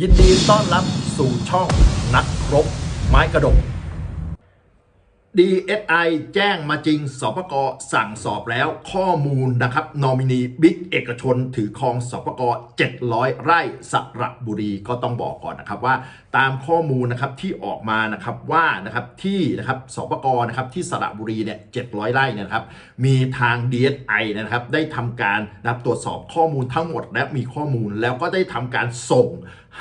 ยินดีต้อนรับสู่ช่องนักครบ ไม้กระดก DSI แจ้งมาจริงสปกสั่งสอบแล้วข้อมูลนะครับ นอมินีบิ๊กเอกชนถือครองสปก700 ไร่สระบุรีก็ต้องบอกก่อนนะครับว่า ตามข้อมูลนะครับที่ออกมานะครับว่านะครับที่นะครับสปกนะครับที่สระบุรีเนี่ย700ไร่เนี่นะครับ มีทาง DSI นะครับได้ทำการนะครับตรวจสอบข้อมูลทั้งหมด และมีข้อมูลแล้วก็ได้ทำการส่ง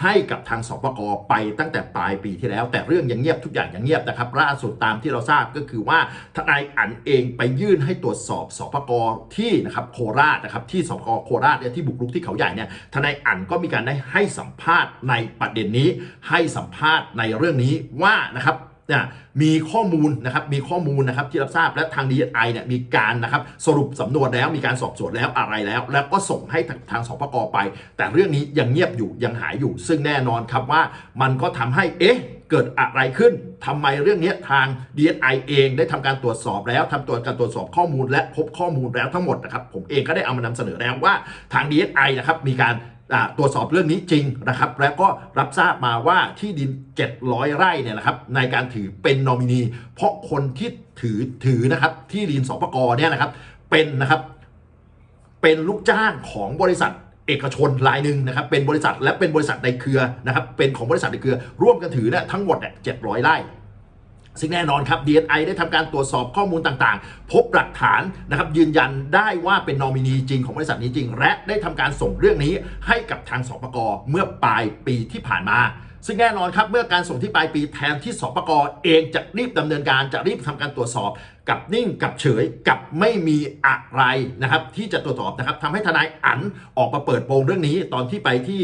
ให้กับทางสปกไปตั้งแต่ปลายปีที่แล้ว แต่เรื่องยังเงียบทุกอย่างยังเงียบนะครับล่าสุดตามที่เราทราบก็คือว่าทนายอันเองไปยื่นให้ตรวจสอบสปกที่นะครับโคราชนะครับที่สปกโคราชเนี่ยที่บุกรุกที่เขาใหญ่เนี่ยทนายอันก็มีการได้ให้สัมภาษณ์ในประเด็นนี้ให้สัมภาษณ์ในเรื่องนี้ว่านะครับเนี่ยมีข้อมูลนะครับมีข้อมูลนะครับที่รับทราบและทาง DSI เนี่ยมีการนะครับสรุปสำนวนแล้วมีการสอบสวนแล้วอะไรแล้ว แล้วก็ส่งให้ทางทางสปกไป แต่เรื่องนี้ยังเงียบอยู่ยังหายอยู่ ซึ่งแน่นอนครับว่ามันก็ทำให้เอ๊ะเกิดอะไรขึ้นทำไมเรื่องนี้ทาง DSI เองได้ทำการตรวจสอบแล้วทำตัวการตรวจสอบข้อมูลและพบข้อมูลแล้วทั้งหมดนะครับผมเองก็ได้เอามานำเสนอแล้วว่าทาง DSI นะครับมีการ ตรวจสอบเรื่องนี้จริงนะครับ แล้วก็รับทราบมาว่าที่ดิน 700 ไร่เนี่ยนะครับในการถือเป็นนอมินี เพราะคนที่ถือถือนะครับที่ดินสปกเนี่ยนะครับเป็นนะครับเป็นลูกจ้างของบริษัทเอกชนรายหนึ่งนะครับเป็นบริษัทและเป็นบริษัทในเครือนะครับเป็นของบริษัทในเครือ ร่วมกันถือเนี่ยทั้งหมดเนี่ย700ไร่ ซึ่งแน่นอนครับ DSI ได้ทำการตรวจสอบข้อมูลต่างๆ พบหลักฐานนะครับยืนยันได้ว่าเป็นนอมินีจริงของบริษัทนี้จริง และได้ทำการส่งเรื่องนี้ให้กับทางสปกเมื่อปลายปีที่ผ่านมา ซึ่งแน่นอนครับเมื่อการส่งที่ปลายปีแทนที่สปกเองจะรีบดำเนินการจะรีบทำการตรวจสอบกับนิ่งกับเฉยกับไม่มีอะไรนะครับที่จะตรวจสอบนะครับทำให้ทนายอันออกมาเปิดโปงเรื่องนี้ตอนที่ไปที่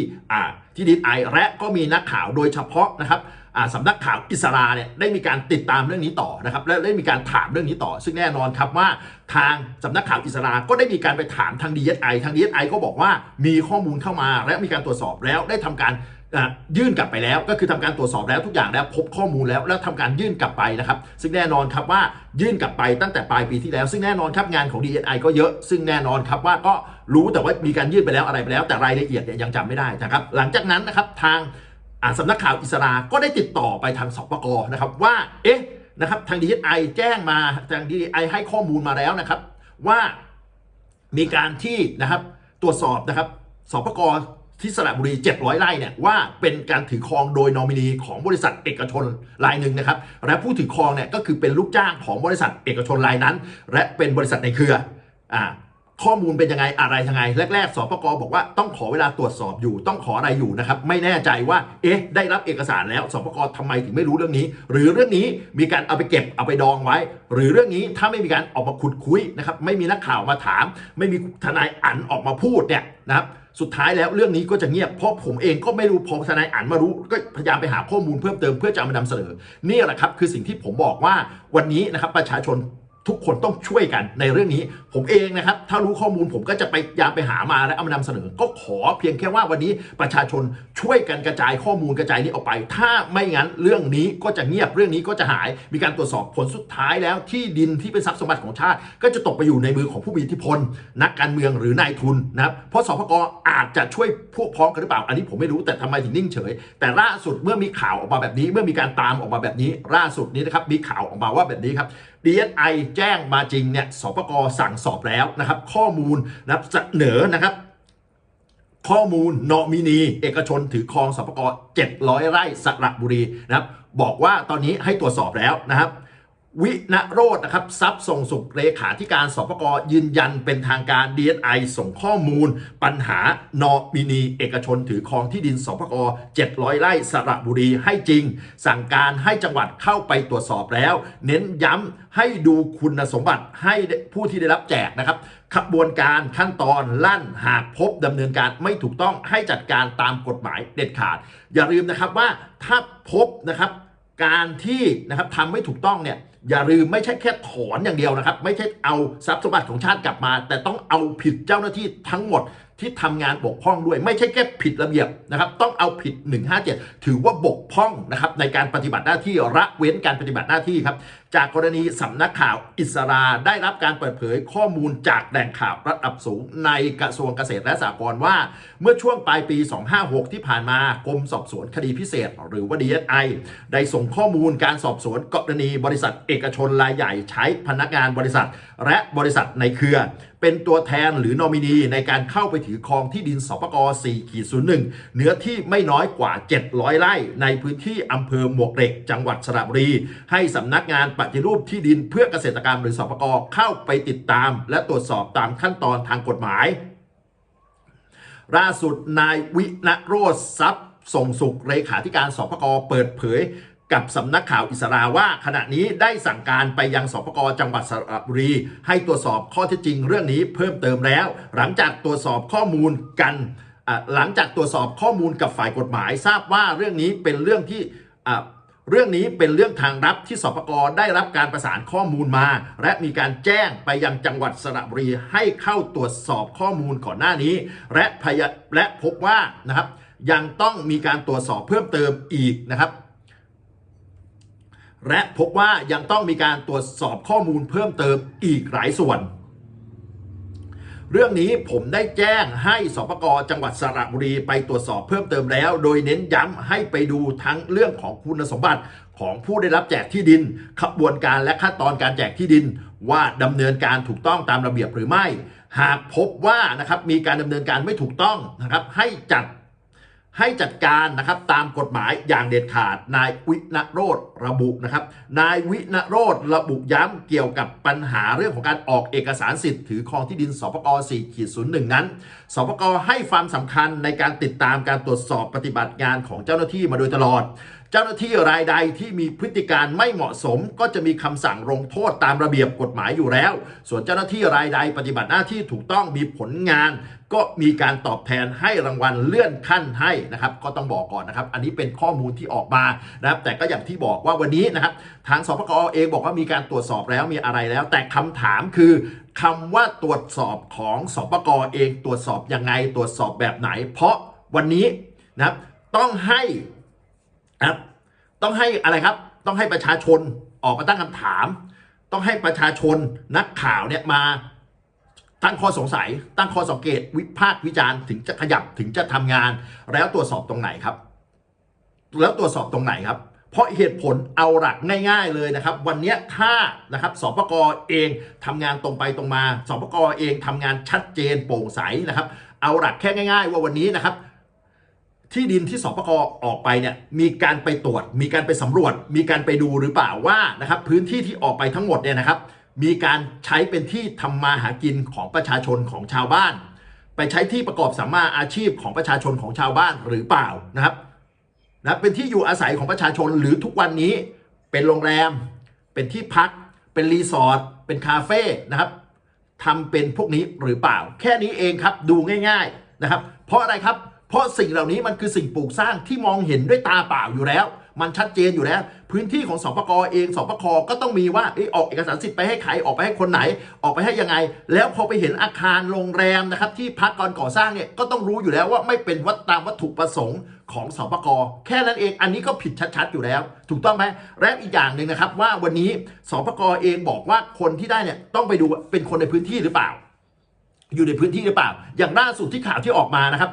ที่ดีไอและก็มีนักข่าวโดยเฉพาะนะครับ สำนักข่าวอิสราเนี่ยได้มีการติดตามเรื่องนี้ต่อนะครับและได้มีการถามเรื่องนี้ต่อ ซึ่งแน่นอนครับว่าทางสำนักข่าวอิสราก็ได้มีการไปถามทาง DSI ทาง DSI ก็บอกว่ามีข้อมูลเข้ามาและมีการตรวจสอบแล้วได้ทำการยื่นกลับไปแล้วก็คือทำการตรวจสอบแล้วทุกอย่างแล้วพบข้อมูลแล้วแล้วทำการยื่นกลับไปนะครับซึ่งแน่นอนครับว่ายื่นกลับไปตั้งแต่ปลายปีที่แล้ว ซึ่งแน่นอนครับงานของ DSI ก็เยอะ ซึ่งแน่นอนครับว่าก็รู้แต่ว่ามีการยื่นไปแล้วอะไรไปแล้ว แต่รายละเอียดเนี่ยยังจำไม่ได้นะครับหลังจากนั้นนะครับทาง สำนักข่าวอิสราก็ได้ติดต่อไปทางสปกนะครับว่าเอ๊ะนะครับทางดีไอแจ้งมาทางดีไอให้ข้อมูลมาแล้วนะครับ ว่ามีการที่นะครับตรวจสอบนะครับสปกที่สระบุรี 700 ไร่เนี่ยว่าเป็นการถือครองโดยนอมินีของบริษัทเอกชนรายหนึ่งนะครับ และผู้ถือครองเนี่ยก็คือเป็นลูกจ้างของบริษัทเอกชนรายนั้น และเป็นบริษัทในเครืออ่า ข้อมูลเป็นยังไงอะไรยังไง แรก ๆสปกบอกว่าต้องขอเวลาตรวจสอบอยู่ ต้องขออะไรอยู่นะครับ ไม่แน่ใจว่า เอ๊ะ ได้รับเอกสารแล้วสปกทำไมถึงไม่รู้เรื่องนี้ หรือเรื่องนี้มีการเอาไปเก็บเอาไปดองไว้ หรือเรื่องนี้ถ้าไม่มีการออกมาขุดคุยนะครับ ไม่มีนักข่าวมาถาม ไม่มีทนายอันออกมาพูดเนี่ยนะครับสุดท้ายแล้วเรื่องนี้ก็จะเงียบเพราะผมเองก็ไม่รู้พอทนายอ่านมารู้ก็พยายามไปหาข้อมูลเพิ่มเติมเพื่อจะมานำเสนอนี่แหละครับคือสิ่งที่ผมบอกว่าวันนี้นะครับประชาชน ทุกคนต้องช่วยกันในเรื่องนี้ ผมเองนะครับ ถ้ารู้ข้อมูลผมก็จะไปยายามไปหามาและเอามานำเสนอ ก็ขอเพียงแค่ว่าวันนี้ประชาชนช่วยกันกระจายข้อมูลกระจายนี้ออกไป ถ้าไม่งั้นเรื่องนี้ก็จะเงียบเรื่องนี้ก็จะหาย มีการตรวจสอบผลสุดท้ายแล้วที่ดินที่เป็นทรัพย์สมบัติของชาติ ก็จะตกไปอยู่ในมือของผู้มีอิทธิพล นักการเมืองหรือนายทุนนะครับเพราะสพกอาจจะช่วยพวกพ้องกันหรือเปล่าอันนี้ผมไม่รู้แต่ทำไมถึงนิ่งเฉย แต่ล่าสุดเมื่อมีข่าวออกมาแบบนี้ เมื่อมีการตามออกมาแบบนี้ล่าสุดนี้นะครับมีข่าวออกมาว่าแบบนี้ครับ DSI แจ้งมาจริงเนี่ยสปกสั่งสอบแล้วนะครับ ข้อมูลนะครับเสนอนะครับข้อมูลนอมินี เอกชนถือครองสปก700 ไร่สระบุรีนะครับ บอกว่าตอนนี้ให้ตรวจสอบแล้วนะครับ วินโรจน์นะครับทรัพย์ส่งสุขเลขาธิการสปกยืนยันเป็นทางการ DSI ส่งข้อมูล ปัญหานอมินี เอกชนถือครองที่ดินสปก700 ไร่สระบุรีให้จริง สั่งการให้จังหวัดเข้าไปตรวจสอบแล้ว เน้นย้ำให้ดูคุณสมบัติให้ผู้ที่ได้รับแจกนะครับขบวนการขั้นตอนลั่นหากพบดำเนินการไม่ถูกต้องให้จัดการตามกฎหมายเด็ดขาด อย่าลืมนะครับว่าถ้าพบนะครับ การที่นะครับทำไม่ถูกต้องเนี่ยอย่าลืมไม่ใช่แค่ถอนอย่างเดียวนะครับ ไม่ใช่เอาทรัพย์สมบัติของชาติกลับมา แต่ต้องเอาผิดเจ้าหน้าที่ทั้งหมดที่ทำงานบกพร่องด้วย ไม่ใช่แค่ผิดระเบียบนะครับ ต้องเอาผิด 157 ถือว่าบกพร่องนะครับในการปฏิบัติหน้าที่ระเว้นการปฏิบัติหน้าที่ครับ จากกรณีสำนักข่าวอิสราได้รับการเปิดเผยข้อมูลจากแหล่งข่าวระดับสูงในกระทรวงเกษตรและสหกรณ์ว่า เมื่อช่วงปลายปี 256 ที่ผ่านมากรมสอบสวนคดีพิเศษ หรือว่า DSI ได้ส่งข้อมูลการสอบสวนกรณีบริษัทเอกชนรายใหญ่ใช้พนักงานบริษัท และบริษัทในเครือ เป็นตัวแทนหรือนอมินีในการเข้าไปถือครองที่ดินสปก4ขีด01 เนื้อที่ไม่น้อยกว่า 700 ไร่ ในพื้นที่อำเภอหมวกเหล็ก จังหวัดสระบุรี ให้สำนักงานปฏิรูปที่ดินเพื่อเกษตรกรรมหรือสปกเข้าไปติดตาม และตรวจสอบตามขั้นตอนทางกฎหมายล่าสุดนายวินโรธทรัพย์ ส่งสุขเลขาธิการสพกเปิดเผยกับสำนักข่าวอิสราว่าขณะนี้ได้สั่งการไปยังสพกจังหวัดสระบุรี ให้ตรวจสอบข้อเท็จจริงเรื่องนี้เพิ่มเติมแล้ว หลังจากตรวจสอบข้อมูลกัน หลังจากตรวจสอบข้อมูลกับฝ่ายกฎหมาย ทราบว่าเรื่องนี้เป็นเรื่องที่ เรื่องนี้เป็นเรื่องทางลับที่สปกได้รับการประสานข้อมูลมา และมีการแจ้งไปยังจังหวัดสระบุรีให้เข้าตรวจสอบข้อมูลก่อนหน้านี้ และพยและพบว่านะครับยังต้องมีการตรวจสอบเพิ่มเติมอีกนะครับ และพบว่ายังต้องมีการตรวจสอบข้อมูลเพิ่มเติมอีกหลายส่วน เรื่องนี้ผมได้แจ้งให้สปกจังหวัดสระบุรีไปตรวจสอบเพิ่มเติมแล้ว โดยเน้นย้ำให้ไปดูทั้งเรื่องของคุณสมบัติของผู้ได้รับแจกที่ดิน ขบวนการและขั้นตอนการแจกที่ดิน ว่าดำเนินการถูกต้องตามระเบียบหรือไม่ หากพบว่านะครับมีการดำเนินการไม่ถูกต้องนะครับให้จัด ให้จัดการนะครับตามกฎหมายอย่างเด็ดขาด นายวินโรธระบุนะครับ นายวินโรธระบุย้ำเกี่ยวกับปัญหาเรื่องของการออกเอกสารสิทธิ์ถือครองที่ดินสปก4ขีด01นั้นสปกให้ความสำคัญในการติดตามการตรวจสอบปฏิบัติงานของเจ้าหน้าที่มาโดยตลอด เจ้าหน้าที่รายใดที่มีพฤติการไม่เหมาะสม ก็จะมีคำสั่งลงโทษตามระเบียบกฎหมายอยู่แล้ว ส่วนเจ้าหน้าที่รายใดปฏิบัติหน้าที่ถูกต้องมีผลงาน ก็มีการตอบแทนให้รางวัลเลื่อนขั้นให้นะครับ ก็ต้องบอกก่อนนะครับ อันนี้เป็นข้อมูลที่ออกมานะครับ แต่ก็อย่างที่บอกว่าวันนี้นะครับ ทางสปกอเองบอกว่ามีการตรวจสอบแล้วมีอะไรแล้ว แต่คำถามคือคำว่าตรวจสอบของสปกอเองตรวจสอบยังไงตรวจสอบแบบไหน เพราะวันนี้นะครับต้องให้นะครับต้องให้อะไรครับ ต้องให้ประชาชนออกมาตั้งคำถาม ต้องให้ประชาชนนักข่าวเนี่ยมา ตั้งข้อสงสัย ตั้งข้อสังเกต วิพากษ์วิจารณ์ถึงจะขยับถึงจะทำงาน แล้วตรวจสอบตรงไหนครับ แล้วตรวจสอบตรงไหนครับ เพราะเหตุผลเอาหลักง่าย ๆเลยนะครับ วันนี้ถ้านะครับสปกเองทำงานตรงไปตรงมาสปกเองทำงานชัดเจนโปร่งใสนะครับ เอาหลักแค่ง่าย ๆ ว่าวันนี้นะครับที่ดินที่สปกออกไปเนี่ยมีการไปตรวจ มีการไปสำรวจ มีการไปดูหรือเปล่าว่านะครับพื้นที่ที่ออกไปทั้งหมดเนี่ยนะครับ มีการใช้เป็นที่ทำมาหากินของประชาชนของชาวบ้าน ไปใช้ที่ประกอบสัมมาอาชีพของประชาชนของชาวบ้านหรือเปล่านะครับนะเป็นที่อยู่อาศัยของประชาชนหรือทุกวันนี้เป็นโรงแรม เป็นที่พัก เป็นรีสอร์ทเป็นคาเฟ่นะครับทำเป็นพวกนี้หรือเปล่า แค่นี้เองครับดูง่าย ๆนะครับ เพราะอะไรครับเพราะสิ่งเหล่านี้มันคือสิ่งปลูกสร้างที่มองเห็นด้วยตาเปล่าอยู่แล้ว มันชัดเจนอยู่แล้ว พื้นที่ของสปกเองสปกก็ต้องมีว่าอออกเอกสารสิทธิ์ไปให้ใครออกไปให้คนไหน ออกไปให้ยังไง แล้วพอไปเห็นอาคารโรงแรมนะครับที่พักก่อนก่อสร้างเนี่ยก็ต้องรู้อยู่แล้วว่าไม่เป็นวัตตามวัตถุประสงค์ของสปกแค่นั้นเองอันนี้ก็ผิดชัดๆอยู่แล้ว ถูกต้องไหมและอีกอย่างหนึ่งนะครับว่าวันนี้สปกเองบอกว่าคนที่ได้เนี่ยต้องไปดูเป็นคนในพื้นที่หรือเปล่า อยู่ในพื้นที่หรือเปล่า อย่างล่าสุดที่ข่าวที่ออกมานะครับ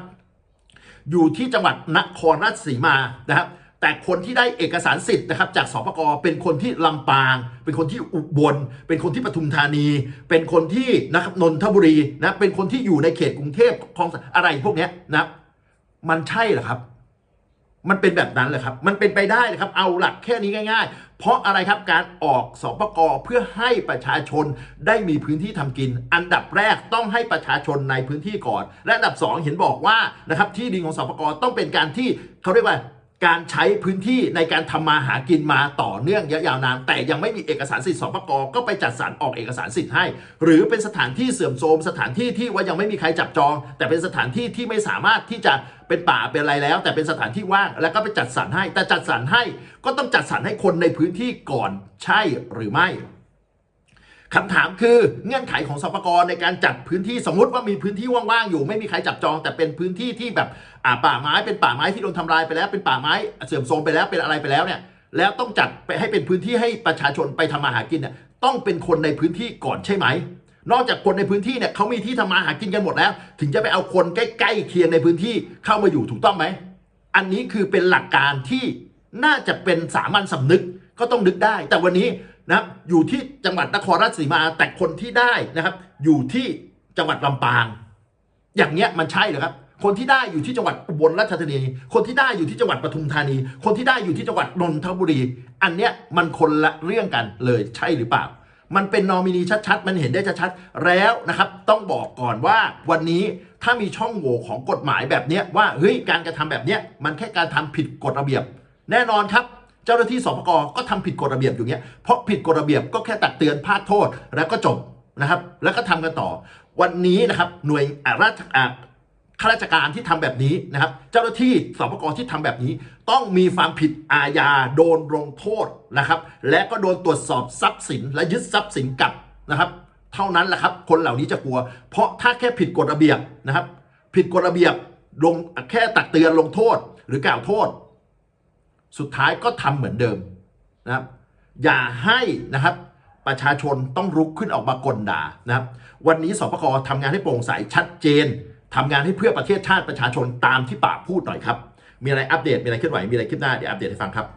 อยู่ที่จังหวัดนครราชสีมานะครับ แต่คนที่ได้เอกสารสิทธิ์นะครับจากสปกเป็นคนที่ลำปาง เป็นคนที่อุบล เป็นคนที่ปทุมธานี เป็นคนที่นะครับนนทบุรีนะเป็นคนที่อยู่ในเขตกรุงเทพคลองอะไรพวกเนี้ยนะมันใช่เหรอครับ มันเป็นแบบนั้นเลยครับ มันเป็นไปได้เลยครับ เอาหลักแค่นี้ง่าย ๆ เพราะอะไรครับการออกสปกเพื่อให้ประชาชนได้มีพื้นที่ทำกิน อันดับแรกต้องให้ประชาชนในพื้นที่ก่อน และอันดับสองเห็นบอกว่านะครับที่ดินของสปกต้องเป็นการที่เขาเรียกว่า การใช้พื้นที่ในการทำมาหากินมาต่อเนื่องยาวนาน แต่ยังไม่มีเอกสารสิทธิ์สปกก็ไปจัดสรรออกเอกสารสิทธิ์ให้ หรือเป็นสถานที่เสื่อมโทรมสถานที่ที่ว่ายังไม่มีใครจับจอง แต่เป็นสถานที่ที่ไม่สามารถที่จะเป็นป่าเป็นอะไรแล้ว แต่เป็นสถานที่ว่างแล้วก็ไปจัดสรรให้ แต่จัดสรรให้ก็ต้องจัดสรรให้คนในพื้นที่ก่อนใช่หรือไม่ คำถามคือเงื่อนไขของสปกรในการจัดพื้นที่สมมติว่ามีพื้นที่ว่างๆอยู่ ไม่มีใครจับจอง แต่เป็นพื้นที่ที่แบบอ่าป่าไม้เป็นป่าไม้ที่โดนทำลายไปแล้วเป็นป่าไม้เสื่อมโทรมไปแล้วเป็นอะไรไปแล้วเนี่ยแล้วต้องจัดไปให้เป็นพื้นที่ให้ประชาชนไปทำมาหากินเนี่ยต้องเป็นคนในพื้นที่ก่อนใช่ไหม นอกจากคนในพื้นที่เนี่ยเขามีที่ทำมาหากินกันหมดแล้ว ถึงจะไปเอาคนใกล้ๆเคียงในพื้นที่เข้ามาอยู่ถูกต้องไหมอันนี้คือเป็นหลักการที่น่าจะเป็นสามัญสำนึกก็ต้องนึกได้ แต่วันนี้ นะครับอยู่ที่จังหวัดนครราชสีมาแต่คนที่ได้นะครับ อยู่ที่จังหวัดลำปาง อย่างเงี้ยมันใช่เหรอครับ คนที่ได้อยู่ที่จังหวัดอุบลราชธานีคนที่ได้อยู่ที่จังหวัดปทุมธานี คนที่ได้อยู่ที่จังหวัดนนทบุรี อันเนี้ยมันคนละเรื่องกันเลยใช่หรือเปล่า มันเป็นนอมินีชัดๆ มันเห็นได้ชัดๆแล้วนะครับ ต้องบอกก่อนว่าวันนี้ถ้ามีช่องโหว่ของกฎหมายแบบเนี้ยว่าเฮ้ยการกระทำแบบเนี้ยมันแค่การทำผิดกฎระเบียบ แน่นอนครับ เจ้าหน้าที่สปกก็ทำผิดกฎระเบียบอยู่เนี้ยเพราะผิดกฎระเบียบก็แค่ตักเตือนภาคโทษแล้วก็จบนะครับ แล้วก็ทำกันต่อ วันนี้นะครับหน่วยอาราชอาข้าราชการที่ทำแบบนี้นะครับ เจ้าหน้าที่สปกที่ทำแบบนี้ ต้องมีความผิดอาญาโดนลงโทษนะครับ และก็โดนตรวจสอบทรัพย์สิน และยึดทรัพย์สินกลับนะครับ เท่านั้นแหละครับ คนเหล่านี้จะกลัว เพราะถ้าแค่ผิดกฎระเบียบนะครับ ผิดกฎระเบียบลงแค่ตักเตือนลงโทษ หรือกล่าวโทษ สุดท้ายก็ทำเหมือนเดิมนะครับอย่าให้นะครับประชาชนต้องลุกขึ้นออกมากลด่านะครับวันนี้สปกทำงานให้โปร่งใสชัดเจนทำงานให้เพื่อประเทศชาติประชาชนตามที่ปากพูดหน่อยครับ มีอะไรอัปเดตมีอะไรเคลื่อนไหวมีอะไรคลิปหน้าเดี๋ยวอัปเดตให้ฟังครับ